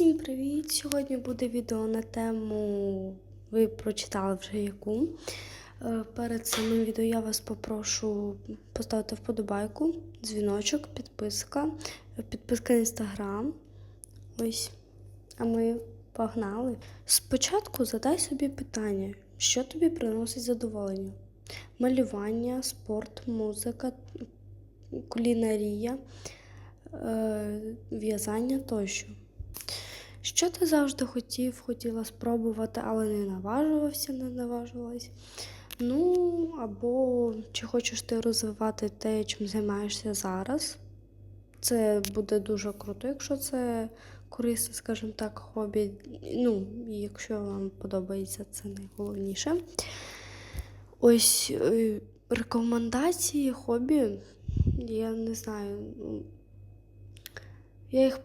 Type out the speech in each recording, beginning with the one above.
Всім привіт! Сьогодні буде відео на тему, ви прочитали вже яку. Е, Перед самим відео я вас попрошу поставити вподобайку, дзвіночок, підписка, е, підписка на інстаграм. Ось. А ми погнали. Спочатку задай собі питання, що тобі приносить задоволення: малювання, спорт, музика, кулінарія, е, в'язання тощо. Що ти завжди хотів, хотіла спробувати, але не наважувався, не наважувалась? Ну, або чи хочеш ти розвивати те, чим займаєшся зараз? Це буде дуже круто, якщо це корисне, скажімо так, хобі. Ну, якщо вам подобається, це найголовніше. Ось е, рекомендації хобі, я не знаю. Я їх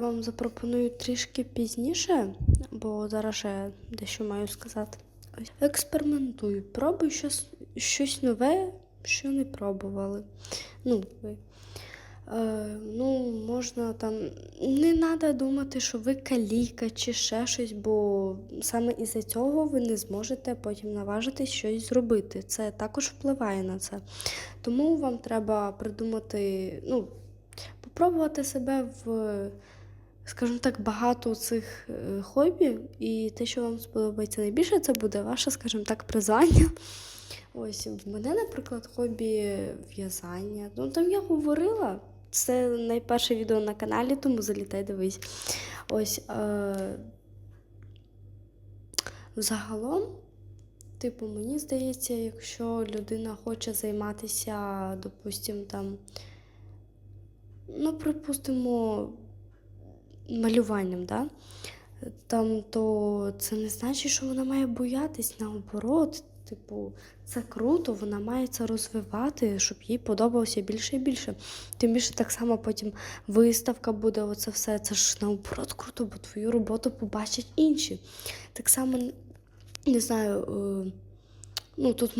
вам запропоную трішки пізніше, бо зараз ще дещо маю сказати. Ось. Експериментуй, пробуй щось, щось нове, що не пробували. Ну, ви. Е, ну, можна там. Не треба думати, що ви каліка чи ще щось, бо саме із-за цього ви не зможете потім наважитись щось зробити. Це також впливає на це. Тому вам треба придумати, ну, попробувати себе в, скажімо так, багато цих е, хобі, і те, що вам сподобається найбільше, це буде ваше, скажімо так, призвання. Ось в мене, наприклад, хобі в'язання. Ну там я говорила. Це найперше відео на каналі, тому залітай, дивись. Ось. Е- загалом, типу, мені здається, якщо людина хоче займатися, допустим, там, ну, припустимо, малюванням, да? там, то це не значить, що вона має боятись наоборот. Типу, це круто, вона має це розвивати, щоб їй подобалося більше і більше. Тим більше так само потім виставка буде, оце все. Це ж наоборот круто, бо твою роботу побачать інші. Так само, не знаю, е, ну тут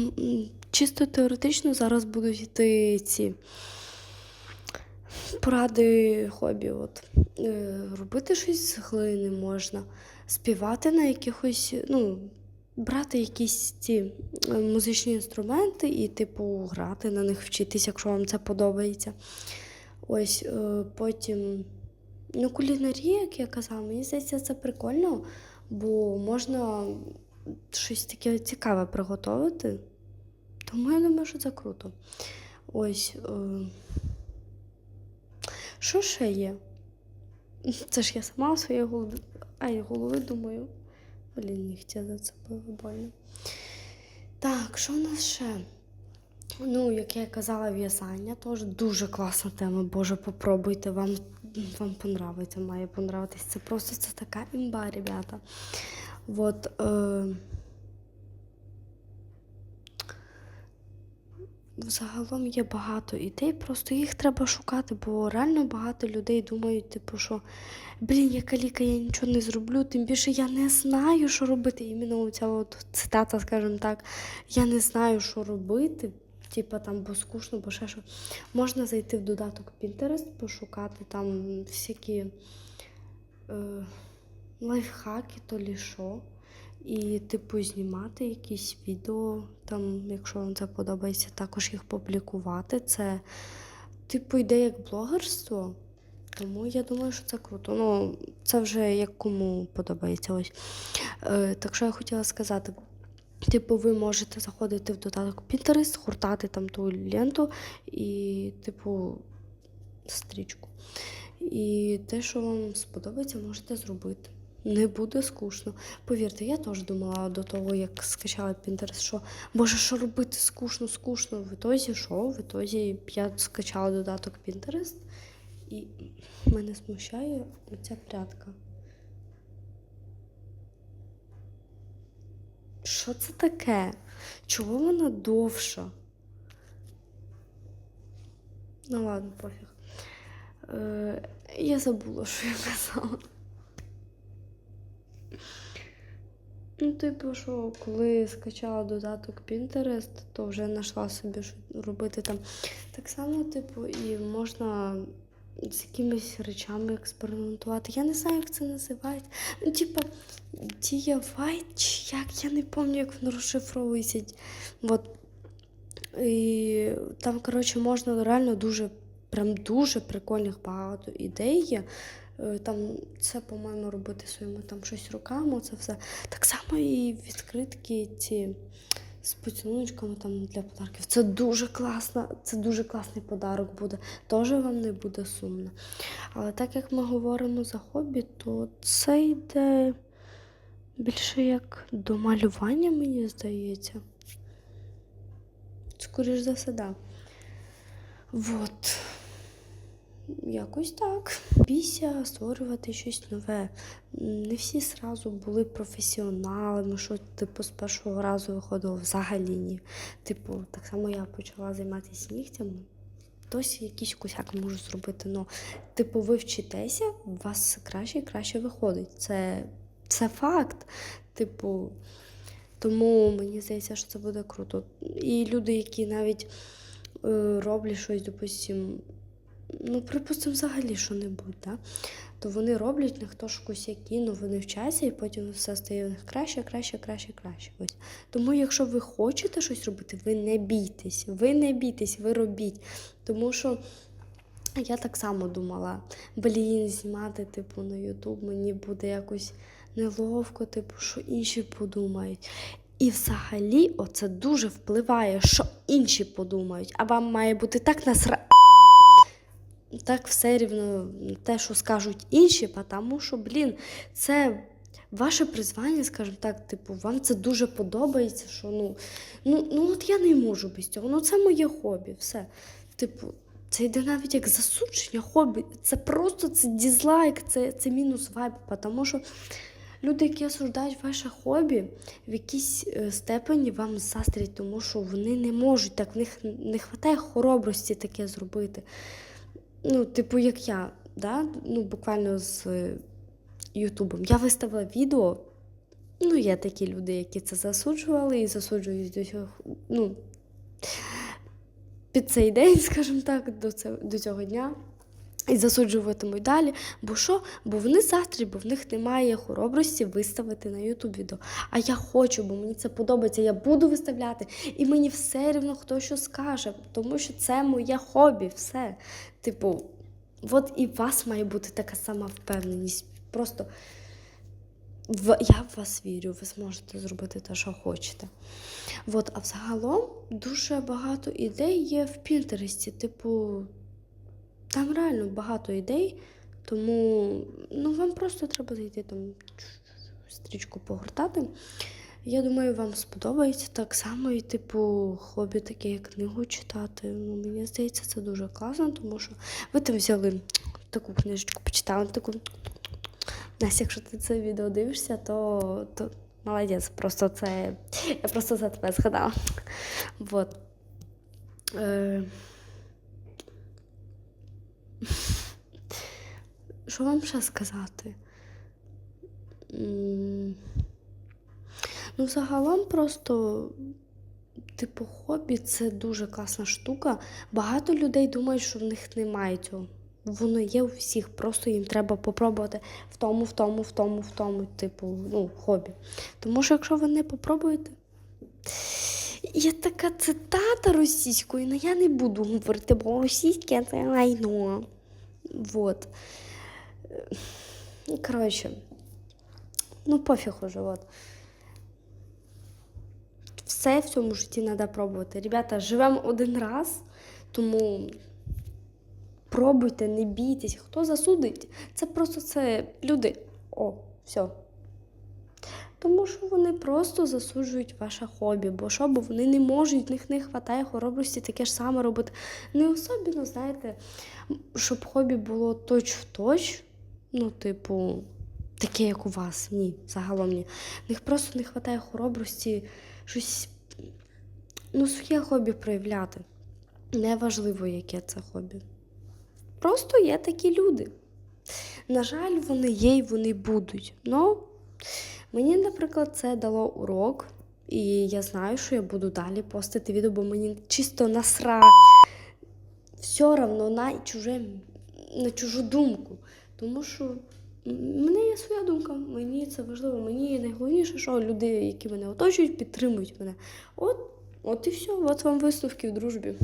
чисто теоретично зараз будуть йти ці поради хобі. От. Е, робити щось з глини можна, співати на якихось, ну, брати якісь ці е, музичні інструменти і, типу, грати на них, вчитись, якщо вам це подобається. Ось е, потім. Ну, кулінарія, як я казала, мені здається, це прикольно, бо можна щось таке цікаве приготувати. Тому я думаю, що це круто. Ось. Що ще є? Це ж я сама в своїй голові. Ай, голови думаю. Блін, нігтя зацепила больно. Так, що у нас ще? Ну, як я казала, в'язання теж дуже класна тема. Боже, попробуйте, вам, вам понравиться, має понравитись. Це просто це така імба, ребята. Вот, е... Загалом є багато ідей, просто їх треба шукати, бо реально багато людей думають, типу, що блін, я каліка, я нічого не зроблю, тим більше я не знаю, що робити. Іменно ця от цитата, скажімо так, я не знаю, що робити. Типа там, бо скучно, бо ще що. Можна зайти в додаток Pinterest, пошукати там всякі е, лайфхаки, то лі що. І, типу, знімати якісь відео, там, якщо вам це подобається, також їх публікувати. Це, типу, йде як блогерство. Тому я думаю, що це круто. Ну, це вже як кому подобається. ось. Е, так що я хотіла сказати. Типу, ви можете заходити в додаток Pinterest, хуртати там ту ленту і, типу, стрічку. І те, що вам сподобається, можете зробити. Не буде скучно. Повірте, я теж думала до того, як скачала Pinterest, що боже, що робити скучно, скучно. В ітозі що? В ітозі я скачала додаток Pinterest, і мене смущає оця прядка. Що це таке? Чого вона довша? Ну ладно, пофіг. Е, я забула, що я казала. Ну, типу, що коли скачала додаток Pinterest, то вже знайшла собі, що робити там. Так само, типу, і можна з якимись речами експериментувати. Я не знаю, як це називається. Ну, типа, DIY, чи як, я не пам'ятаю, як воно розшифровується. От. І там, коротше, можна реально дуже, прям дуже прикольних багато ідей є. Е, Там це, по-моєму, робити своїми там щось руками, це все. Так само і відкритки ці з поцілуночками там для подарків. Це дуже класно, це дуже класний подарок буде. Теж вам не буде сумно. Але так як ми говоримо за хобі, то це йде більше як до малювання, мені здається. Скоріш за все, да. Вот. Якось так. Бійся створювати щось нове. Не всі зразу були професіоналами, що типу з першого разу виходило взагалі ні. Типу, так само я почала займатися нігтями. Досі якийсь косяк можу зробити. Ну, типу, ви вчитеся, у вас краще і краще виходить. Це, це факт. Типу, тому мені здається, що це буде круто. І люди, які навіть е, роблять щось, допустим, ну, припустимо, взагалі що-небудь, да? то вони роблять в них теж косяки, ну вони вчаться, і потім все стає в них краще, краще, краще, краще. Ось. Тому, якщо ви хочете щось робити, ви не бійтесь, ви не бійтесь, ви робіть. Тому що я так само думала, блін, знімати, типу, на Ютуб мені буде якось неловко, типу, що інші подумають. І взагалі оце дуже впливає, що інші подумають, а вам має бути так насра. Так все рівно те, що скажуть інші, тому що, блін, це ваше призвання, скажімо так, типу, вам це дуже подобається, що ну, ну, ну от я не можу без цього. Ну це моє хобі, все. Типу, це йде навіть як засудження хобі. Це просто це дізлайк, це, це мінус вайб, тому що люди, які осуждають ваше хобі, в якійсь е, степені вам заздрять, тому що вони не можуть так, в них не вистачає хоробрості таке зробити. Ну, типу, як я, да? ну, буквально з е, Ютубом. Я виставила відео. Ну, є такі люди, які це засуджували і засуджують до цього, ну, під цей день, скажімо так, до, це, до цього дня. І засуджуватимуть далі. Бо що? Бо вони заздрі, бо в них немає хоробрості виставити на Ютуб відео. А я хочу, бо мені це подобається. Я буду виставляти, і мені все рівно хто що скаже, тому що це моє хобі, все. Типу, от і у вас має бути така сама впевненість. Просто в, я в вас вірю, ви зможете зробити те, що хочете. От, а взагалом дуже багато ідей є в Пінтересті. Типу, там реально багато ідей, тому ну, вам просто треба зайти там стрічку погортати. Я думаю, вам сподобається так само, і, типу, хобі таке, як книгу читати. Ну, мені здається, це дуже класно, тому що ви там взяли таку книжечку, почитали, таку. Настя, якщо ти це відео дивишся, то, то молодець. Просто це. Я просто за тебе згадала. Вот. Е... Що вам ще сказати? Ну, загалом просто, типу, хобі це дуже класна штука. Багато людей думають, що в них немає цього. Воно є у всіх, просто їм треба попробувати в тому, в тому, в тому, в тому, типу, ну, хобі. Тому що якщо ви не попробуєте. Є така цитата російською, але я не буду говорити, бо російське це лайно. Вот. Е, Коротше, ну пофіг уже, вот. Все в цьому житті треба пробувати. Ребята, живемо один раз, тому пробуйте, не бійтесь. Хто засудить? Це просто це люди. О, все. Тому що вони просто засуджують ваше хобі, бо що, бо вони не можуть, в них не вистачає хоробрості таке ж саме робити. Не особливо, знаєте, щоб хобі було точ-в-точ, ну, типу, таке, як у вас. Ні, загалом ні. В них просто не вистачає хоробрості щось, ну, своє хобі проявляти. Неважливо, яке це хобі. Просто є такі люди. На жаль, вони є і вони будуть. Ну, мені, наприклад, це дало урок, і я знаю, що я буду далі постити відео, бо мені чисто насра. Все равно на чуже на чужу думку. Тому що в мене є своя думка, мені це важливо. Мені найголовніше, що люди, які мене оточують, підтримують мене. От, от і все, от вам висновки в дружбі.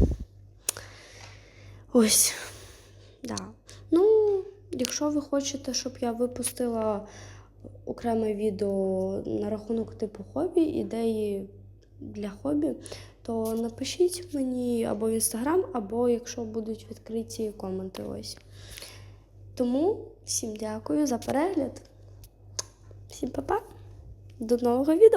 Ось. Да. Ну, якщо ви хочете, щоб я випустила окреме відео на рахунок типу хобі, ідеї для хобі, то напишіть мені або в інстаграм, або якщо будуть відкриті коменти. Ось. Тому всім дякую за перегляд. Всім па-па. До нового відео.